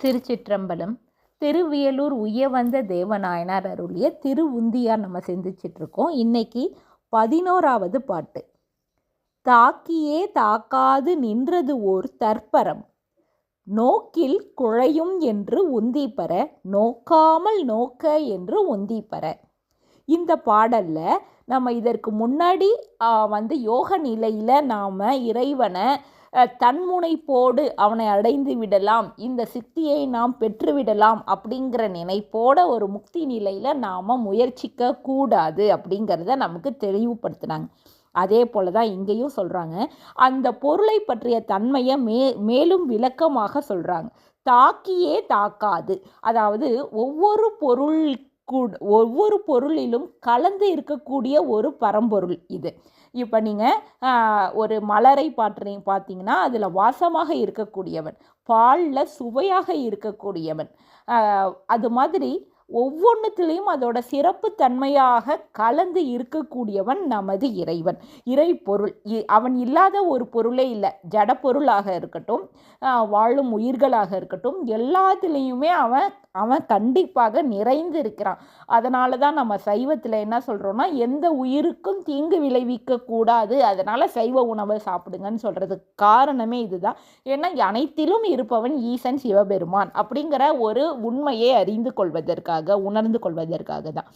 திருச்சிற்றம்பலம் திருவியலூர் உயவந்த தேவநாயனார் அருளிய திருவுந்தியார் நம்ம சிந்திச்சிட்ருக்கோம் இன்னைக்கு பதினோராவது பாட்டு. தாக்கியே தாக்காது நின்றது ஓர் தற்பரம். நோக்கில் குழையும் என்று உந்தி பெற நோக்காமல் நோக்க என்று உந்தி பெற இந்த பாடலில் நம்ம இதற்கு முன்னாடி வந்து யோக நிலையில் நாம் இறைவனை தன்முனைப்போடு அவனை அடைந்து விடலாம். இந்த சித்தியை நாம் பெற்றுவிடலாம் அப்படிங்கிற நினைப்போட ஒரு முக்தி நிலையில் நாம் முயற்சிக்க கூடாது அப்படிங்கிறத நமக்கு தெளிவுபடுத்தினாங்க. அதே போல தான் இங்கேயும் சொல்கிறாங்க அந்த பொருளை பற்றிய தன்மையை மே மேலும் விளக்கமாக சொல்கிறாங்க தாக்கியே தாக்காது. அதாவது ஒவ்வொரு பொருள் கூ- ஒவ்வொரு பொருளிலும் கலந்து இருக்கக்கூடிய ஒரு பரம்பொருள் இது. இப்போ நீங்கள் ஒரு மலரை பாட்டு பார்த்தீங்கன்னா அதில் வாசமாக இருக்கக்கூடியவன் பாலில் சுவையாக இருக்கக்கூடியவன். அது மாதிரி ஒவ்வொன்றுத்திலையும் அதோட சிறப்பு தன்மையாக கலந்து இருக்கக்கூடியவன் நமது இறைவன். இறைப்பொருள் இ- அவன் இல்லாத ஒரு பொருளே இல்லை. ஜடப்பொருளாக இருக்கட்டும் வாழும் உயிர்களாக இருக்கட்டும் எல்லாத்துலேயுமே அவன் அவன் கண்டிப்பாக நிறைந்து இருக்கிறான் அதனால தான் நம்ம சைவத்தில் என்ன சொல்கிறோம்னா எந்த உயிருக்கும் தீங்கு விளைவிக்க கூடாது. அதனால் சைவ உணவை சாப்பிடுங்கன்னு சொல்கிறதுக்கு காரணமே இதுதான். ஏன்னா அனைத்திலும் இருப்பவன் ஈசன் சிவபெருமான் அப்படிங்கிற ஒரு உண்மையை அறிந்து கொள்வதற்காக. உணர்ந்து கொள்வதற்காக தான்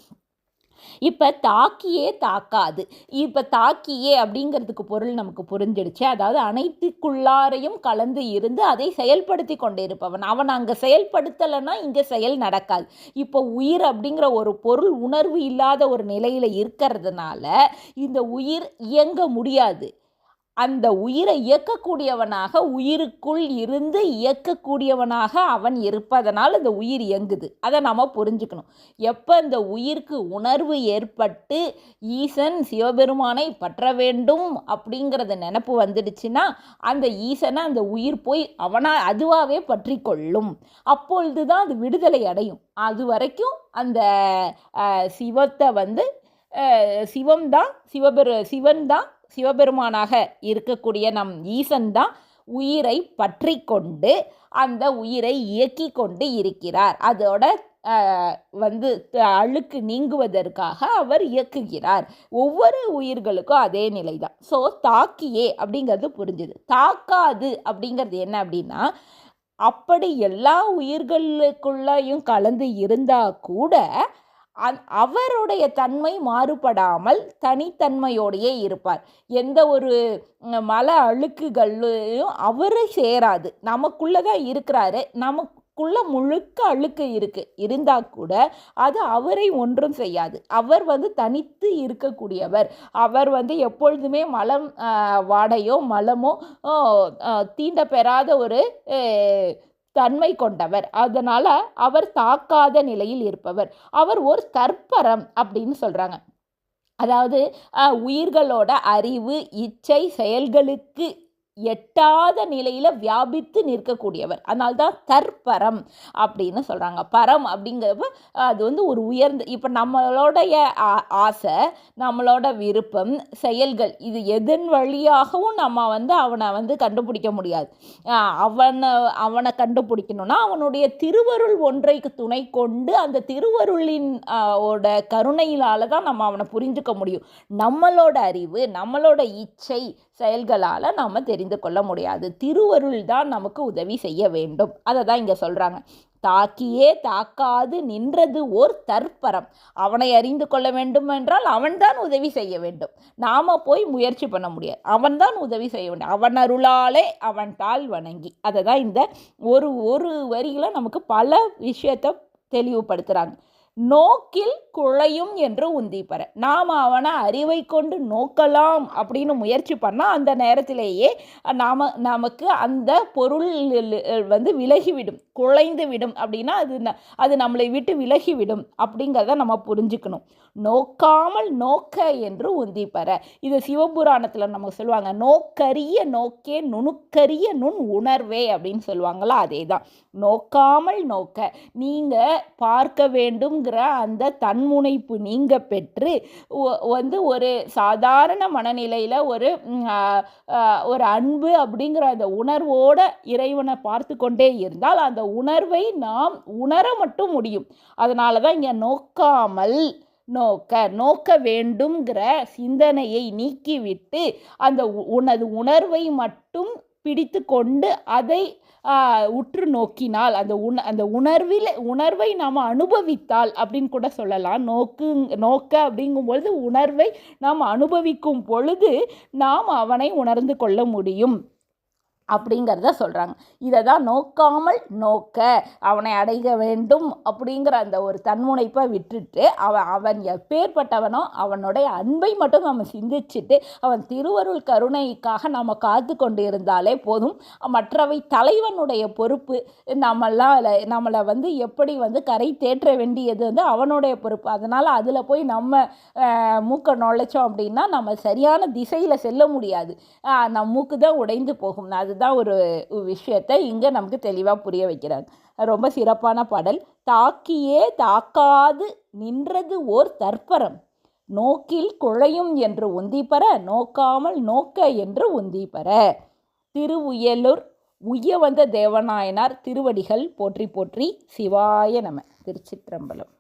இப்போ தாக்கியே தாக்காது. இப்போ தாக்கியே அப்படிங்கிறதுக்கு பொருள் நமக்கு புரிஞ்சிடுச்சு. அதாவது அனைத்துக்குள்ளாரையும் கலந்து இருந்து அதை செயல்படுத்தி கொண்டிருப்பவன். அவன் அங்கே செயல்படுத்தலைன்னா இங்கே செயல் நடக்காது. இப்போ உயிர் அப்படிங்கிற ஒரு பொருள் உணர்வு இல்லாத ஒரு நிலையில் இருக்கிறதுனால இந்த உயிர் இயங்க முடியாது. அந்த உயிரை இயக்கக்கூடியவனாக உயிருக்குள் இருந்து இயக்கக்கூடியவனாக அவன் இருப்பதனால் இந்த உயிர் இயங்குது. அதை நாம் புரிஞ்சுக்கணும். எப்போ இந்த உயிருக்கு உணர்வு ஏற்பட்டு ஈசன் சிவபெருமானை பற்ற வேண்டும் அப்படிங்கிறத நினப்பு வந்துடுச்சுன்னா அந்த ஈசனை அந்த உயிர் போய் அவனா அதுவாகவே பற்றி கொள்ளும் அப்பொழுது தான் அது விடுதலை அடையும். அது வரைக்கும் அந்த சிவத்தை வந்து சிவம் தான் சிவபெரு சிவன் தான் சிவபெருமானாக இருக்கக்கூடிய நம் ஈசன் தான் உயிரை பற்றி கொண்டு அந்த உயிரை இயக்கி கொண்டு இருக்கிறார். அதோட வந்து த- அழுக்கு நீங்குவதற்காக அவர் இயக்குகிறார். ஒவ்வொரு உயிர்களுக்கும் அதே நிலை தான் ஸோ தாக்கியே அப்படிங்கிறது புரிஞ்சுது. தாக்காது அப்படிங்கிறது என்ன அப்படின்னா அப்படி எல்லா உயிர்களுக்குள்ளேயும் கலந்து இருந்தால் கூட அவருடைய தன்மை மாறுபடாமல் தனித்தன்மையோடையே இருப்பார். எந்த ஒரு மல அழுக்குகளையும் அவரை சேராது. நமக்குள்ளே தான் இருக்கிறாரு. நமக்குள்ளே முழுக்க அழுக்கு இருக்குது இருந்தால் கூட அது அவரை ஒன்றும் செய்யாது. அவர் வந்து தனித்து இருக்கக்கூடியவர். அவர் வந்து எப்பொழுதுமே மலம் வாடையோ மலமோ தீண்ட பெறாத ஒரு தன்மை கொண்டவர். அதனால் அவர் தாக்காத நிலையில் இருப்பவர். அவர் ஒரு தற்பரம் அப்படின்னு சொல்கிறாங்க அதாவது உயிர்களோட அறிவு இச்சை செயல்களுக்கு எட்டாத நிலையில் வியாபித்து நிற்கக்கூடியவர். அதனால தான் தற்பரம் அப்படின்னு சொல்கிறாங்க பரம் அப்படிங்கிறப்ப அது வந்து ஒரு உயர்ந்த இப்போ நம்மளுடைய ஆ- ஆசை நம்மளோட விருப்பம் செயல்கள் இது எதன் வழியாகவும் நம்ம வந்து அவனை வந்து கண்டுபிடிக்க முடியாது. அவனை அவனை கண்டுபிடிக்கணும்னா அவனுடைய திருவருள் ஒன்றைக்கு துணை கொண்டு அந்த திருவருளின் ஓட கருணையினால தான் நம்ம அவனை புரிஞ்சுக்க முடியும். நம்மளோட அறிவு நம்மளோட இச்சை செயல்களால் நாம் தெரிந்து கொள்ள முடியாது. திருவருள் தான் நமக்கு உதவி செய்ய வேண்டும். அதை தான் இங்கே சொல்கிறாங்க தாக்கியே தாக்காது நின்றது ஓர் தற்பரம். அவனை அறிந்து கொள்ள வேண்டும் என்றால் அவன்தான் உதவி செய்ய வேண்டும். நாம் போய் முயற்சி பண்ண முடியாது. அவன்தான் உதவி செய்ய வேண்டும். அவன் அருளாலே அவன் தாள் வணங்கி. அதை தான் இந்த ஒரு ஒரு வரியில் நமக்கு பல விஷயத்தை தெளிவுபடுத்துகிறாங்க நோக்கில் குழையும் என்று உந்திப்பற நாம் அவனை அறிவை கொண்டு நோக்கலாம் அப்படின்னு முயற்சி பண்ணால் அந்த நேரத்திலேயே நாம் நமக்கு அந்த பொருள் வந்து விலகிவிடும். குழைந்து விடும் அப்படின்னா அது ந- அது நம்மளை விட்டு விலகிவிடும் அப்படிங்கிறத நம்ம புரிஞ்சுக்கணும். நோக்காமல் நோக்க என்று உந்திப்பற இது சிவபுராணத்தில் நமக்கு சொல்லுவாங்க நோக்கரிய நோக்கே நுணுக்கரிய நுண் உணர்வே அப்படின்னு சொல்லுவாங்களா அதே தான் நோக்காமல் நோக்க. நீங்கள் பார்க்க வேண்டும் வேண்டும்ங்கிற அந்த தன்முனைப்பு நீங்க பெற்று ஒ- வந்து ஒரு சாதாரண மனநிலையில் ஒரு ஒரு அன்பு அப்படிங்கிற அந்த உணர்வோட இறைவனை பார்த்து கொண்டே இருந்தால் அந்த உணர்வை நாம் உணர மட்டும் முடியும். அதனால தான் இங்கே நோக்காமல் நோக்க நோக்க வேண்டும்ங்கிற சிந்தனையை நீக்கிவிட்டு அந்த உ- உனது உணர்வை மட்டும் பிடித்து கொண்டு அதை உற்று நோக்கினால் அந்த உண அந்த உணர்வில் உணர்வை நாம் அனுபவித்தால் அப்படின்னு கூட சொல்லலாம். நோக்கு நோக்க அப்படிங்கும்பொழுது உணர்வை நாம் அனுபவிக்கும் பொழுது நாம் அவனை உணர்ந்து கொள்ள முடியும். அப்படிங்கிறத சொல்கிறாங்க இதை தான் நோக்காமல் நோக்க அவனை அடைய வேண்டும் அப்படிங்கிற அந்த ஒரு தன்முனைப்பை விட்டுட்டு அவன் அவன் எப்பேற்பட்டவனோ அவனுடைய அன்பை மட்டும் நம்ம சிந்திச்சுட்டு அவன் திருவருள் கருணைக்காக நம்ம காத்து கொண்டு இருந்தாலே போதும். மற்றவை தலைவனுடைய பொறுப்பு. நம்மெல்லாம் அதில் நம்மளை வந்து எப்படி வந்து கரை தேற்ற வேண்டியது வந்து அவனுடைய பொறுப்பு. அதனால் அதில் போய் நம்ம மூக்கை மூக்க நுழைச்சோம் அப்படின்னா நம்ம சரியான திசையில் செல்ல முடியாது. நம் மூக்கு தான் உடைந்து போகும். அதுதான் ஒரு விஷயத்தை இங்கே நமக்கு தெளிவாக புரிய வைக்கிறாங்க. ரொம்ப சிறப்பான பாடல். தாக்கியே தாக்காது நின்றது ஓர் தற்பரம். நோக்கில் குழையும் என்று உந்தி பெற நோக்காமல் நோக்க என்று உந்தி பெற திருவுயலூர் உய்ய வந்த தேவநாயனார் திருவடிகள் போற்றி போற்றி சிவாய நம. திருச்சிற்றம்பலம்.